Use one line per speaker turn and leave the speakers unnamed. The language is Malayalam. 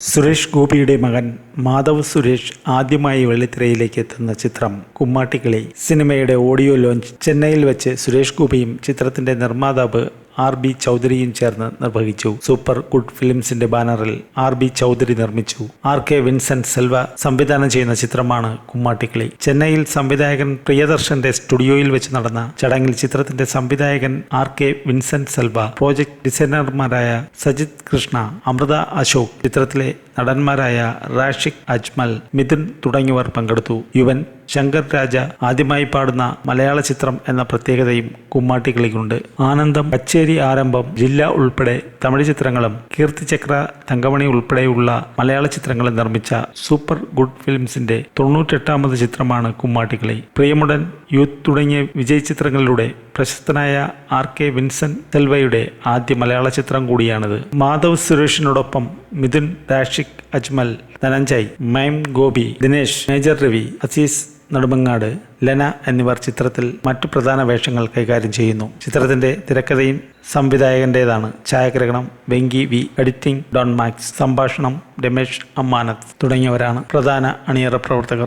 സുരേഷ് ഗോപിയുടെ മകൻ മാധവ് സുരേഷ് ആദ്യമായി വെള്ളിത്തിരയിലേക്ക് എത്തുന്ന ചിത്രം കുമ്മാട്ടിക്കിളി സിനിമയുടെ ഓഡിയോ ലോഞ്ച് ചെന്നൈയിൽ വെച്ച് സുരേഷ് ഗോപിയും ചിത്രത്തിന്റെ നിർമ്മാതാവ് ആർ ബി ചൗധരിയും ചേർന്ന് നിർവഹിച്ചു. സൂപ്പർ ഗുഡ് ഫിലിംസിന്റെ ബാനറിൽ ആർ ബി ചൗധരി നിർമ്മിച്ചു. ആർ കെ വിൻസെന്റ് സെൽവ സംവിധാനം ചെയ്യുന്ന ചിത്രമാണ് കുമ്മാട്ടിക്കിളി. ചെന്നൈയിൽ സംവിധായകൻ പ്രിയദർശന്റെ സ്റ്റുഡിയോയിൽ വെച്ച് നടന്ന ചടങ്ങിൽ ചിത്രത്തിന്റെ സംവിധായകൻ R K Vincent Selva project ഡിസൈനർമാരായ Sajith Krishna Amrita Ashok ചിത്രത്തിലെ നടന്മാരായ റാഷിഖ് അജ്മൽ മിഥുൻ തുടങ്ങിയവർ പങ്കെടുത്തു. യുവൻ ശങ്കർ രാജ ആദ്യമായി പാടുന്ന മലയാള ചിത്രം എന്ന പ്രത്യേകതയും കുമ്മാട്ടികളിക്കുണ്ട്. ആനന്ദം കച്ചേരി ആരംഭം ജില്ല ഉൾപ്പെടെ തമിഴ് ചിത്രങ്ങളും കീർത്തിചക്ര തങ്കമണി ഉൾപ്പെടെയുള്ള മലയാള ചിത്രങ്ങളും നിർമ്മിച്ച സൂപ്പർ ഗുഡ് ഫിലിംസിന്റെ തൊണ്ണൂറ്റെട്ടാമത് ചിത്രമാണ് കുമ്മാട്ടികളി. പ്രിയമുടൻ യൂത്ത് തുടങ്ങിയ വിജയ് ചിത്രങ്ങളിലൂടെ പ്രശസ്തനായ ആർ കെ വിൻസൻ സെൽവയുടെ ആദ്യ മലയാള ചിത്രം കൂടിയാണിത്. മാധവ് സുരേഷിനോടൊപ്പം മിഥുൻ രാഷിക് അജ്മൽ ധനഞ്ജയ് മൈം ഗോപി ദിനേശ് മേജർ രവി അസീസ് നെടുമങ്ങാട് ലെന എന്നിവർ ചിത്രത്തിൽ മറ്റു പ്രധാന വേഷങ്ങൾ കൈകാര്യം ചെയ്യുന്നു. ചിത്രത്തിന്റെ തിരക്കഥയും സംവിധായകന്റേതാണ് ഛായാഗ്രഹണം Venki V editing Don Max സംഭാഷണം രമേശ് അമ്മാനത്ത് തുടങ്ങിയവരാണ് പ്രധാന അണിയറ പ്രവർത്തകർ.